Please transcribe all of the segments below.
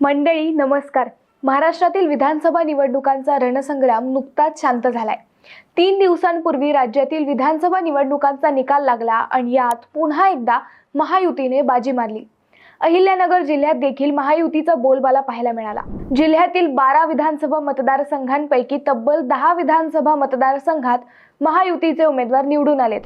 मंडळी नमस्कार. महाराष्ट्रातील विधानसभा निवडणुकांचा रणसंग्राम नुकताच शांत झालाय. तीन दिवसांपूर्वी राज्यातील विधानसभा निवडणुकांचा निकाल लागला आणि यात पुन्हा एकदा महायुतीने बाजी मारली. अहिल्यानगर जिल्ह्यात देखील महायुतीचा बोलबाला पाहायला मिळाला. जिल्ह्यातील बारा विधानसभा मतदारसंघांपैकी तब्बल दहा विधानसभा मतदारसंघात महायुतीचे उमेदवार निवडून आलेत.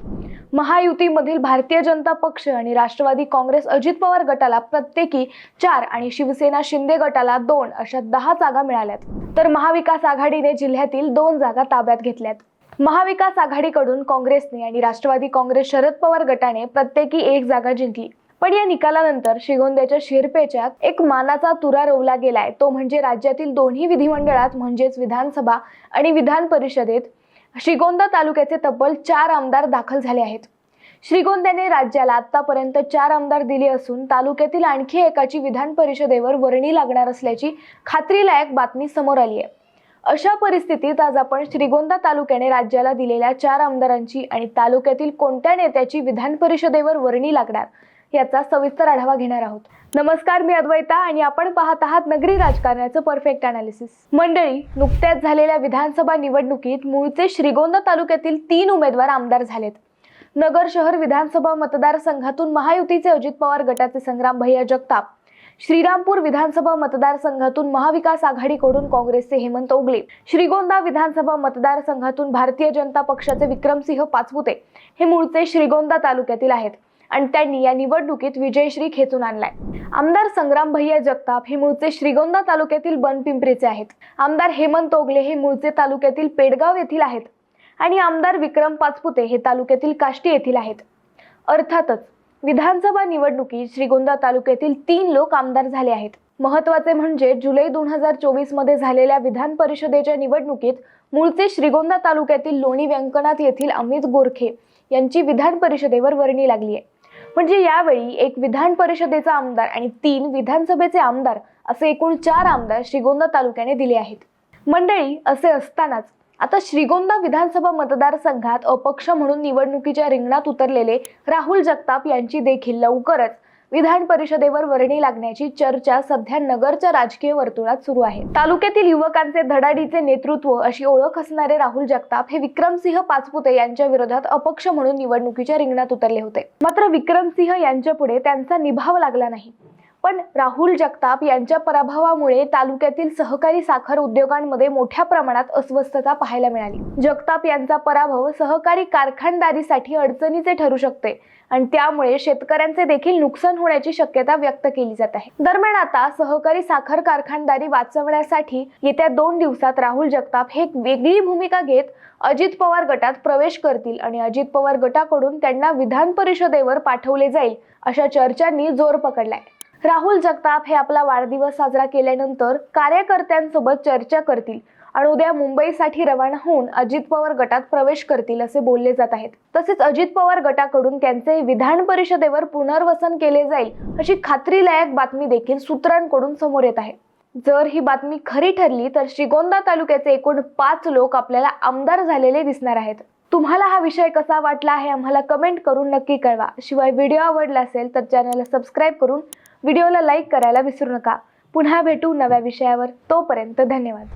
महायुतीमधील भारतीय जनता पक्ष आणि राष्ट्रवादी काँग्रेस अजित पवार गटाला प्रत्येकी चार आणि शिवसेना शिंदे गटाला दोन अशा दहा जागा मिळाल्यात. तर महाविकास आघाडीने जिल्ह्यातील दोन जागा ताब्यात घेतल्यात. महाविकास आघाडीकडून काँग्रेसने आणि राष्ट्रवादी काँग्रेस शरद पवार गटाने प्रत्येकी एक जागा जिंकली. पण या निकालानंतर श्रीगोंद्याच्या शिरपेच्या एक मानाचा तुरा रोवला गेलाय. तो म्हणजे राज्यातील दोन्ही विधिमंडळात म्हणजेच विधानसभा आणि विधान परिषदेत श्रीगोंदा तालुक्याचे तब्बल चार आमदार दाखल झाले आहेत. श्रीगोंद्याने राज्याला आतापर्यंत चार आमदार दिले असून तालुक्यातील आणखी एकाची विधान परिषदेवर वर्णी लागणार असल्याची खात्रीलायक बातमी समोर आली आहे. अशा परिस्थितीत आज आपण श्रीगोंदा तालुक्याने राज्याला दिलेल्या चार आमदारांची आणि तालुक्यातील कोणत्या नेत्याची विधान परिषदेवर वर्णी लागणार याचा सविस्तर आढावा घेणार आहोत. नमस्कार मी अद्वैता आणि आपण पाहत आहात नगरी राजकारणाचं परफेक्ट अनालिसिस मंडळी नुकत्याच झालेल्या विधानसभा निवडणुकीत मूळचे श्रीगोंदा तालुक्यातील तीन उमेदवार आमदार झालेत. नगर शहर विधानसभा मतदारसंघातून महायुतीचे अजित पवार गटाचे संग्राम भैया जगताप. श्रीरामपूर विधानसभा मतदारसंघातून महाविकास आघाडीकडून काँग्रेसचे हेमंत ओगले. श्रीगोंदा विधानसभा मतदारसंघातून भारतीय जनता पक्षाचे विक्रमसिंह पाचपुते हे मूळचे श्रीगोंदा तालुक्यातील आहेत. आणि त्यांनी या निवडणुकीत विजयश्री खेचून आणलाय. आमदार संग्राम भैया जगताप हे मूळचे श्रीगोंदा तालुक्यातील बनपिंपरीचे आहेत. आमदार हेमंत ओगले हे मूळचे तालुक्यातील पेडगाव येथील आहेत. आणि आमदार विक्रम पाचपुते हे तालुक्यातील काष्टी येथील आहेत. अर्थातच विधानसभा निवडणुकीत श्रीगोंदा तालुक्यातील तीन लोक आमदार झाले आहेत. महत्त्वाचे म्हणजे जुलै दोन हजार चोवीसमध्ये झालेल्या विधान परिषदेच्या निवडणुकीत मूळचे श्रीगोंदा तालुक्यातील लोणी व्यंकनाथ येथील अमित गोरखे यांची विधान परिषदेवर वर्णी लागली आहे म्हणजे यावेळी एक विधान परिषदेचा आमदार आणि तीन विधानसभेचे आमदार असे एकूण चार आमदार श्रीगोंदा तालुक्याने दिले आहेत. मंडळी असे असतानाच आता श्रीगोंदा विधानसभा मतदारसंघात अपक्ष म्हणून निवडणुकीच्या रिंगणात उतरलेले राहुल जगताप यांची देखील लवकरच विधान परिषदेवर वर्णी लागण्याची चर्चा सध्या नगरच्या राजकीय वर्तुळात सुरू आहे. तालुक्यातील युवकांचे धडाडीचे नेतृत्व अशी ओळख असणारे राहुल जगताप हे विक्रमसिंह पाचपुते यांच्या विरोधात अपक्ष म्हणून निवडणुकीच्या रिंगणात उतरले होते. मात्र विक्रमसिंह यांच्या पुढे त्यांचा निभाव लागला नाही. पण राहुल जगताप यांच्या पराभवामुळे तालुक्यातील सहकारी साखर उद्योगांमध्ये मोठ्या प्रमाणात अस्वस्थता पाहायला मिळाली. जगताप यांचा पराभव सहकारी कारखानदारीसाठी अडचणीचे ठरू शकते आणि त्यामुळे शेतकऱ्यांचे देखील नुकसान होण्याची शक्यता व्यक्त केली जात आहे. दरम्यान आता सहकारी साखर कारखानदारी वाचवण्यासाठी येत्या दोन दिवसात राहुल जगताप हे एक वेगळी भूमिका घेत अजित पवार गटात प्रवेश करतील आणि अजित पवार गटाकडून त्यांना विधान परिषदेवर पाठवले जाईल अशा चर्चांनी जोर पकडलाय. राहुल जगताप हे आपला वाढदिवस साजरा केल्यानंतर कार्यकर्त्यांसोबत चर्चा करतील आणि उद्या मुंबईसाठी रवाना होऊन अजित पवार गटात प्रवेश करतील असे बोलले जात आहेत. तसेच अजित पवार गटाकडून त्यांचे विधान परिषदेवर पुनर्वसन केले जाईल अशी खात्रीलायक बातमी देखील सूत्रांकडून समोर येत आहे. जर ही बातमी खरी ठरली तर श्रीगोंदा तालुक्याचे एकूण पाच लोक आपल्याला आमदार झालेले दिसणार आहेत. तुम्हाला हा विषय कसा वाटला आहे आम्हाला कमेंट करून नक्की कळवा. शिवाय व्हिडिओ आवडला असेल तर चॅनलला सबस्क्राईब करून व्हिडिओला लाईक करायला विसरू नका. पुन्हा भेटू नव्या विषयावर. तोपर्यंत धन्यवाद.